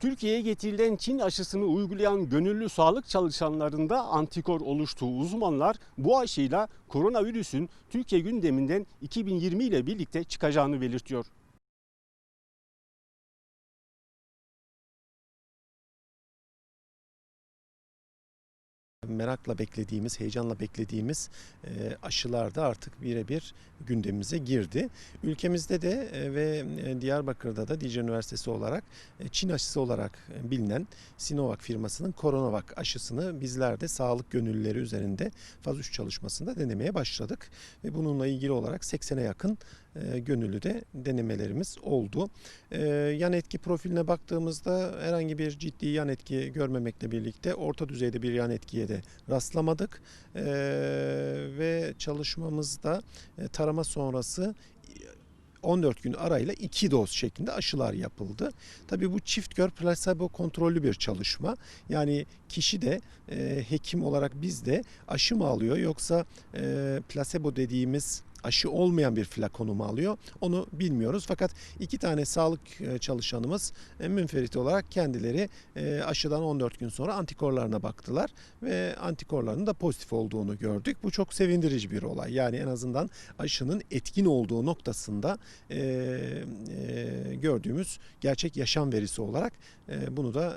Türkiye'ye getirilen Çin aşısını uygulayan gönüllü sağlık çalışanlarında antikor oluştuğu uzmanlar bu aşıyla koronavirüsün Türkiye gündeminden 2020 ile birlikte çıkacağını belirtiyor. Merakla beklediğimiz, heyecanla beklediğimiz e, aşılar da artık birebir gündemimize girdi. Ülkemizde de e, ve e, Diyarbakır'da da Dicle Üniversitesi olarak e, Çin aşısı olarak bilinen Sinovac firmasının Coronavac aşısını bizler de sağlık gönüllüleri üzerinde faz 3 çalışmasında denemeye başladık. Ve bununla ilgili olarak 80'e yakın gönüllü de denemelerimiz oldu. Yan etki profiline baktığımızda herhangi bir ciddi yan etki görmemekle birlikte orta düzeyde bir yan etkiye de rastlamadık. E, ve çalışmamızda e, tarama sonrası 14 gün arayla 2 doz şeklinde aşılar yapıldı. Tabii bu çift kör plasebo kontrollü bir çalışma. Yani kişi de e, hekim olarak biz de aşı mı alıyor yoksa e, plasebo dediğimiz aşı olmayan bir flakonu mu alıyor onu bilmiyoruz. Fakat iki tane sağlık e, çalışanımız e, münferit olarak kendileri e, aşıdan 14 gün sonra antikorlarına baktılar ve antikorlarının da pozitif olduğunu gördük. Bu çok sevindirici bir olay. Yani en azından aşının etkin olduğu noktasında e, e, gördüğümüz gerçek yaşam verisi olarak e, bunu da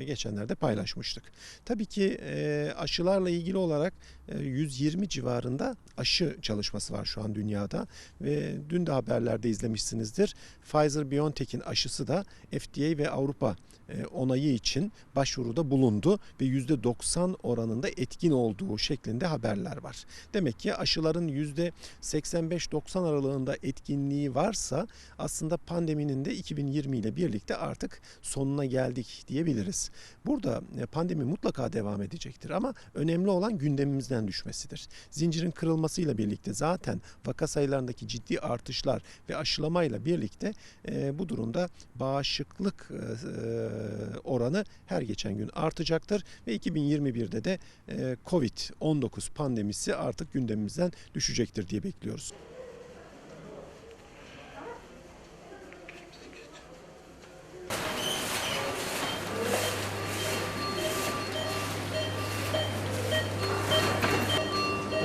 e, geçenlerde paylaşmıştık. Tabii ki e, aşılarla ilgili olarak e, 120 civarında aşı çalışması var şu an dünyada ve dün de haberlerde izlemişsinizdir. Pfizer-BioNTech'in aşısı da FDA ve Avrupa onayı için başvuruda bulundu ve %90 oranında etkin olduğu şeklinde haberler var. Demek ki aşıların %85-90 aralığında etkinliği varsa aslında pandeminin de 2020 ile birlikte artık sonuna geldik diyebiliriz. Burada e, pandemi mutlaka devam edecektir ama önemli olan gündemimizden düşmesidir. Zincirin kırılmasıyla birlikte zaten vaka sayılarındaki ciddi artışlar ve aşılamayla birlikte e, bu durumda bağışıklık e, oranı her geçen gün artacaktır ve 2021'de de e, Covid-19 pandemisi artık gündemimizden düşecektir diye bekliyoruz.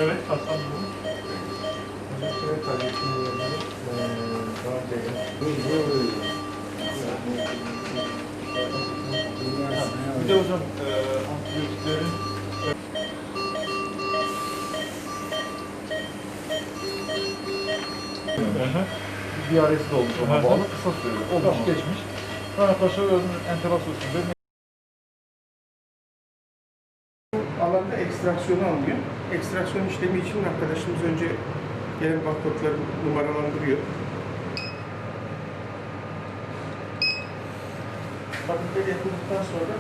Evet, Hasan bu. Evet, kardeşim yerine daha Bir de hocam e, antibiyotiklerin bir arası da olmuş ona bağlı kısa süreli. Olmuş geçmiş. Arkadaşlar özünün enterasosunda alanda ekstraksiyonu alınıyor. Ekstraksiyon işlemi için arkadaşımız önce gelen barkodları numaralandırıyor. Paketler yapıldıktan sonra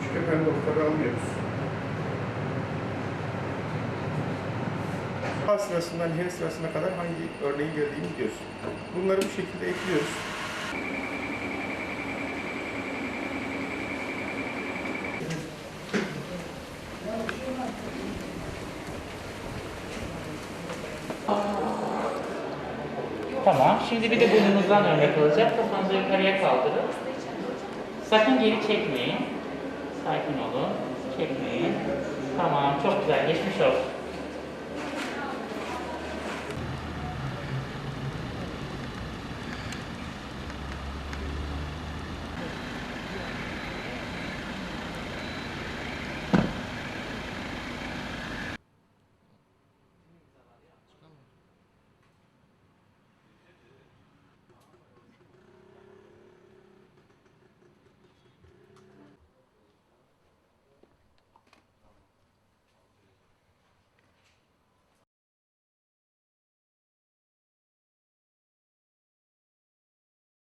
üç kefen notları alıyoruz. A sırasından H sırasına kadar hangi örneğin geldiğini biliyoruz. Bunları bu şekilde ekliyoruz. Tamam. Şimdi bir de burnunuzdan örnek alacak. Kafanızı yukarıya kaldırın. Sakın geri çekmeyin. Sakin olun. Çekmeyin. Tamam. Çok güzel. Geçmiş olsun.